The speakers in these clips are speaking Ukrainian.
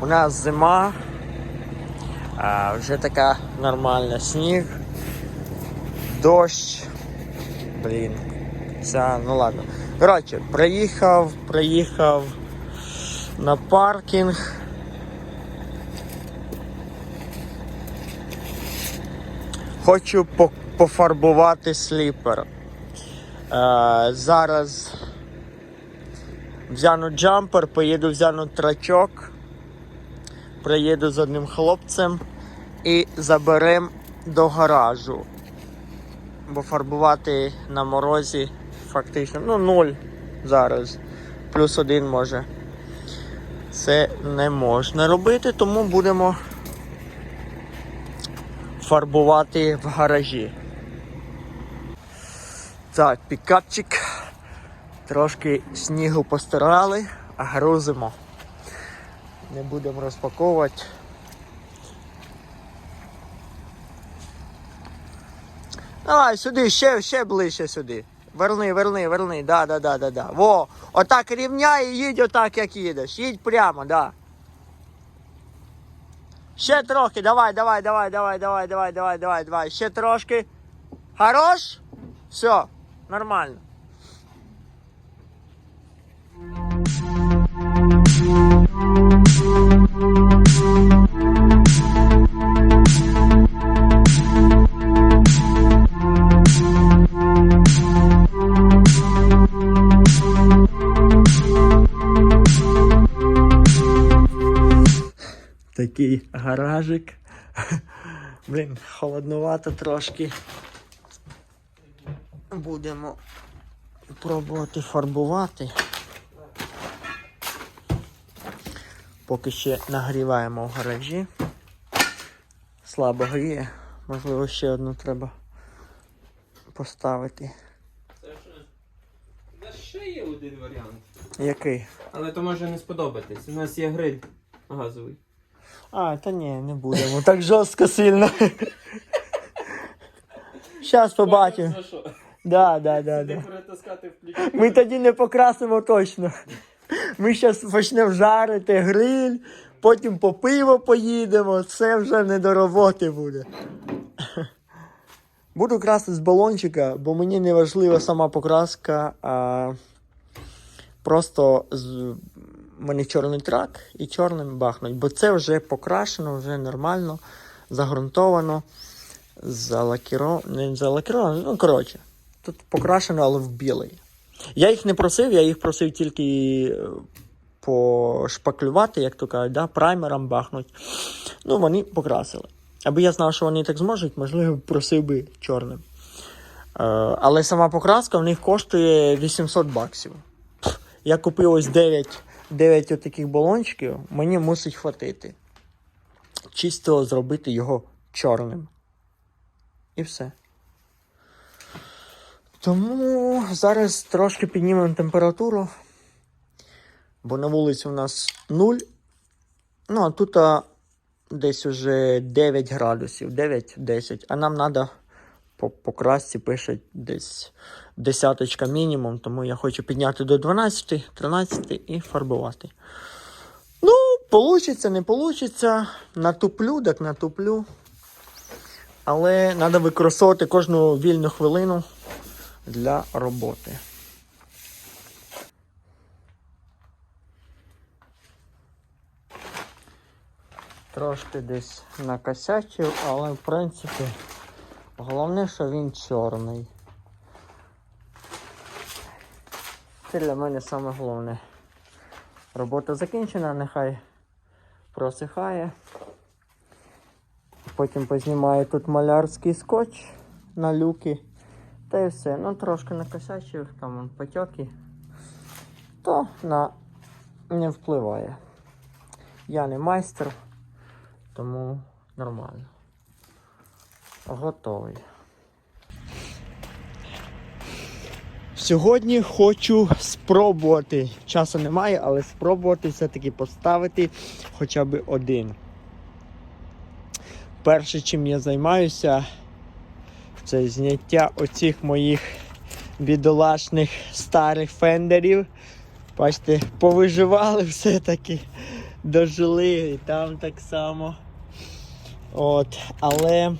У нас зима, а вже така нормальна сніг, дощ. Блін. Це, ну ладно. Коротше, приїхав, приїхав на паркінг. Хочу по- пофарбувати сліпер. Е, зараз взяну джампер, поїду взяну трачок, приїду з одним хлопцем і заберем до гаражу. Бо фарбувати на морозі фактично ну нуль зараз. Плюс один може. Це не можна робити, тому будемо фарбувати в гаражі. Так, пікапчик. Трошки снігу постирали, а грузимо. Не будемо розпаковувати. Давай сюди, ще, ще ближче сюди. Верни, верни, верни. Да, да, да, да, да. Во! Отак рівняй і їдь отак, як їдеш. Їдь прямо, да. Ще трохи, давай, давай, давай, давай, давай, давай, давай, давай, давай. Ще трошки. Хорош? Все, нормально. Такий гаражик. Блін, холоднувато трошки. Будемо пробувати фарбувати. Поки ще нагріваємо в гаражі. Слабо гріє. Можливо, ще одну треба поставити. Ще... Да ще є один варіант. Який? Але то може не сподобатись. У нас є гриль газовий. А, та ні, не будемо. Так жорстко сильно. Зараз побачимо. Да, да, да, да. Ми тоді не покрасимо точно. Ми зараз почнемо жарити гриль, потім по пиво поїдемо, це вже не до роботи буде. Буду красити з балончика, бо мені не важлива сама покраска, а просто з... мене чорний трак і чорним бахнуть, бо це вже покрашено, вже нормально, загрунтовано, залакіровано, не залакіровано, ну коротше. Тут покрашено, але в білий. Я їх не просив, я їх просив тільки е, пошпаклювати, як то кажуть, да? праймером бахнуть. Ну, вони покрасили. Аби я знав, що вони так зможуть, можливо, просив би чорним. Е, але сама покраска в них коштує 800 баксів. Я купив ось 9, 9 отаких балончиків, мені мусить хватити. Чисто зробити його чорним. І все. Тому зараз трошки піднімемо температуру, бо на вулиці у нас 0. Ну, а тут а, десь уже 9 градусів, 9-10. А нам треба по, по красці пишуть десь десяточка мінімум, тому я хочу підняти до 12, 13 і фарбувати. Ну, получиться, не получиться. Натуплю, так натуплю. Але треба використовувати кожну вільну хвилину для роботи. Трошки десь накосячив, але в принципі головне, що він чорний. Це для мене саме головне. Робота закінчена, нехай просихає. Потім познімаю тут малярський скотч на люки. Та і все. Ну трошки накосячив, там вон потеки. То на не впливає. Я не майстер, тому нормально. Готовий. Сьогодні хочу спробувати. Часу немає, але спробувати все-таки поставити хоча б один. Перше, чим я займаюся, це зняття оцих моїх бідолашних старих фендерів. Бачите, повиживали все-таки. дожили, і там так само. От, але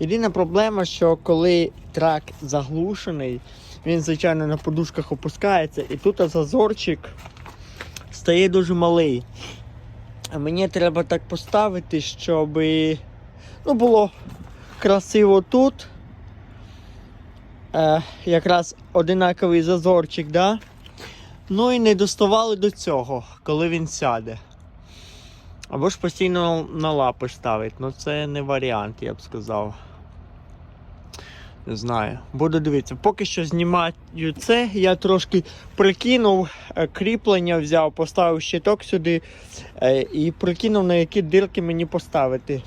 єдина проблема, що коли трак заглушений, він, звичайно, на подушках опускається, і тут зазорчик стає дуже малий. А мені треба так поставити, щоб ну, було красиво тут. Е, якраз одинаковий зазорчик, да? Ну і не доставали до цього, коли він сяде. Або ж постійно на лапи ставить. Ну це не варіант, я б сказав. Не знаю. Буду дивитися. Поки що знімаю це. Я трошки прикинув е, кріплення, взяв, поставив щиток сюди е, і прикинув, на які дирки мені поставити.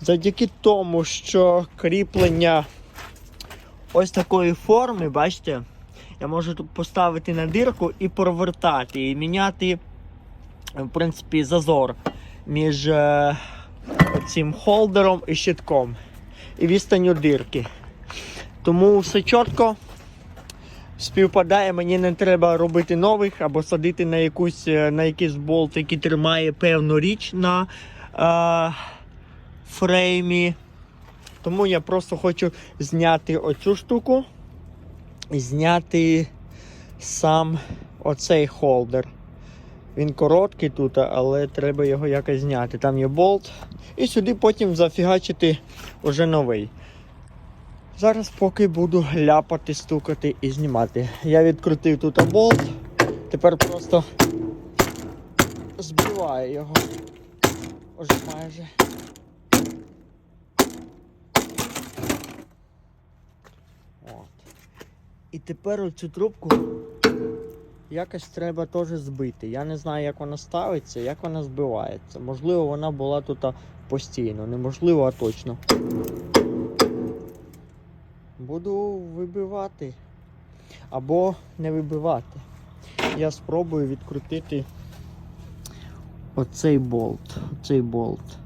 Завдяки тому, що кріплення ось такої форми, бачите, я можу тут поставити на дирку і провертати, і міняти, в принципі, зазор між е, цим холдером і щитком і відстанню дирки. Тому все чітко співпадає, мені не треба робити нових або садити на, якусь, е, на якийсь болт, який тримає певну річ на е, фреймі. Тому я просто хочу зняти оцю штуку і зняти сам оцей холдер. Він короткий тут, але треба його якось зняти. Там є болт. І сюди потім зафігачити вже новий. Зараз поки буду ляпати, стукати і знімати. Я відкрутив тут болт. Тепер просто збиваю його. Уже майже. І тепер оцю трубку якось треба теж збити. Я не знаю, як вона ставиться, як вона збивається. Можливо, вона була тут постійно. Неможливо, а точно. Буду вибивати. Або не вибивати. Я спробую відкрутити оцей болт. Оцей болт.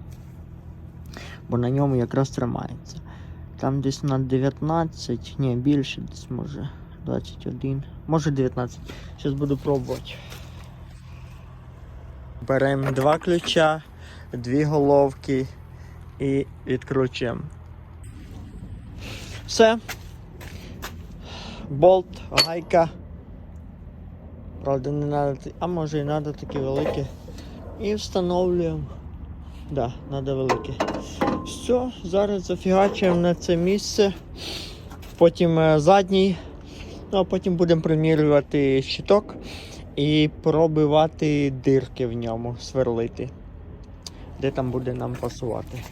Бо на ньому якраз тримається. Там десь на 19, ні, більше десь може 21, може 19. Зараз буду пробувати. Беремо два ключа, дві головки і відкручуємо. Все. Болт, гайка. Правда, не треба, а може і треба такі великі. І встановлюємо. Да, треба великі. Все, зараз зафігачуємо на це місце. Потім е, задній. Ну, а потім будемо примірювати щиток і пробивати дирки в ньому, сверлити. Де там буде нам пасувати.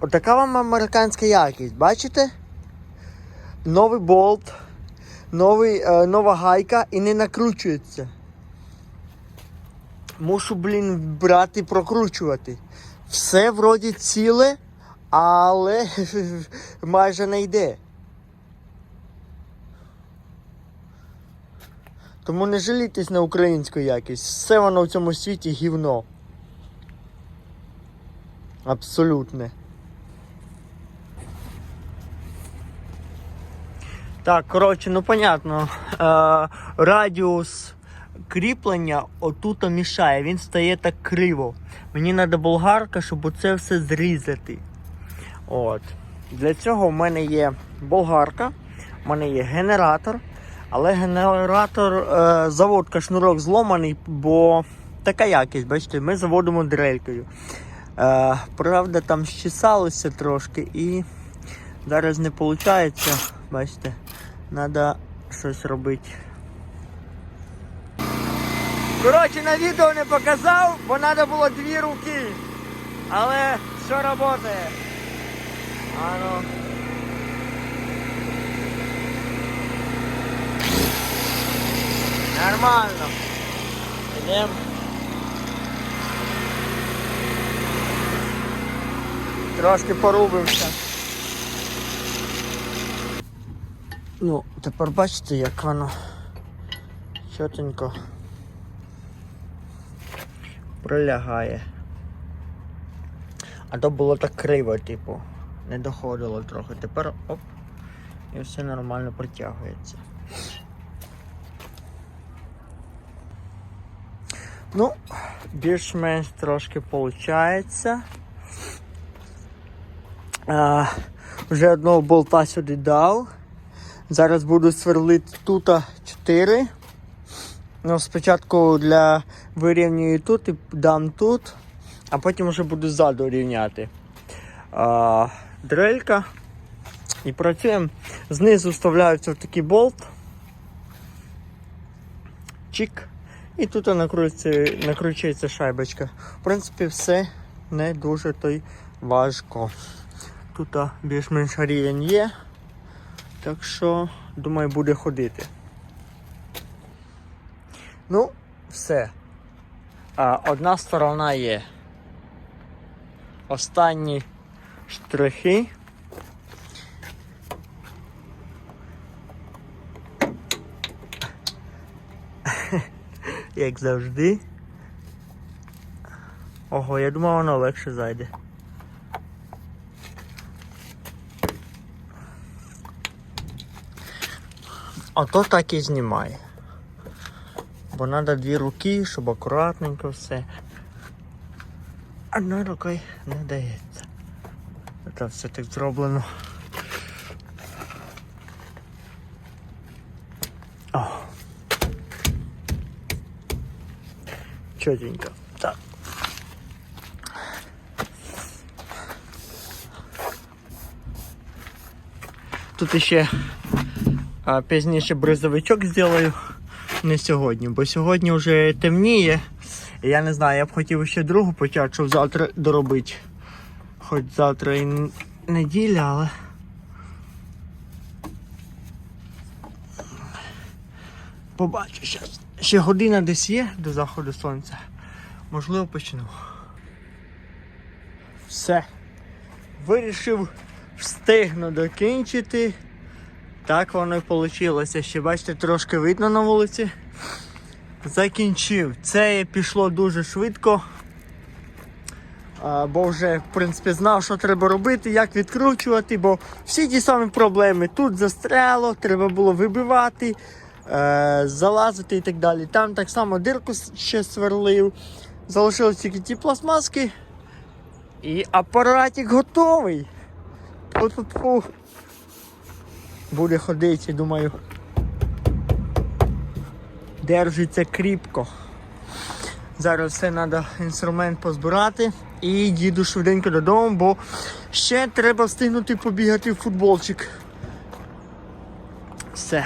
Отака вам американська якість, бачите? Новий болт, новий, е, нова гайка і не накручується. Мушу, блін, брати прокручувати. Все вроді ціле, але майже не йде. Тому не жалітесь на українську якість. Все воно в цьому світі гівно. Абсолютне. Так, коротше, ну понятно. Е, радіус кріплення отут мішає, він стає так криво. Мені треба болгарка, щоб оце все зрізати. От. Для цього в мене є болгарка, в мене є генератор, але генератор, е, заводка, шнурок зломаний, бо така якість, бачите, ми заводимо дрелькою. Е, правда, там щесалося трошки і зараз не виходить. Бачите, треба щось робити. Коротше, на відео не показав, бо треба було дві руки. Але все працює. А ну. Нормально. Йдемо. Трошки порубимося. Ну, тепер бачите, як воно чотенько прилягає. А то було так криво, типу, не доходило трохи. Тепер оп, і все нормально притягується. Ну, більш-менш трошки виходить. А, вже одного болта сюди дав. Зараз буду сверлити тут 4. Ну, спочатку для вирівнюю тут і дам тут, а потім вже буду ззаду рівняти. А, дрелька. І працюємо. Знизу вставляється в такий болт. Чик. І тут накручується, накручується шайбочка. В принципі, все не дуже то й важко. Тут більш-менш рівень є. Так що, думаю, буде ходити. Ну, все. Одна сторона є. Останні штрихи. Як завжди. Ого, я думав, воно легше зайде. Ото так і знімає. Бо треба дві руки, щоб акуратненько все. Одною рукою не дається. Це все так зроблено. О. Чотенько. Так. Тут ще а, пізніше бризовичок зроблю. Не сьогодні, бо сьогодні вже темніє. Я не знаю, я б хотів ще другу почати, щоб завтра доробити. Хоч завтра і неділя, але. Побачу зараз. Ще година десь є до заходу сонця. Можливо, почну. Все. Вирішив встигну докінчити. Так воно і вийшло. Ще бачите, трошки видно на вулиці. Закінчив. Це пішло дуже швидко. Бо вже, в принципі, знав, що треба робити, як відкручувати, бо всі ті самі проблеми. Тут застряло, треба було вибивати, е, залазити і так далі. Там так само дирку ще сверлив. Залишились тільки ті пластмаски. І апаратик готовий. Фу-фу-фу. Буде ходити, думаю. Держиться кріпко. Зараз все треба інструмент позбирати і їду швиденько додому, бо ще треба встигнути побігати в футболчик. Все.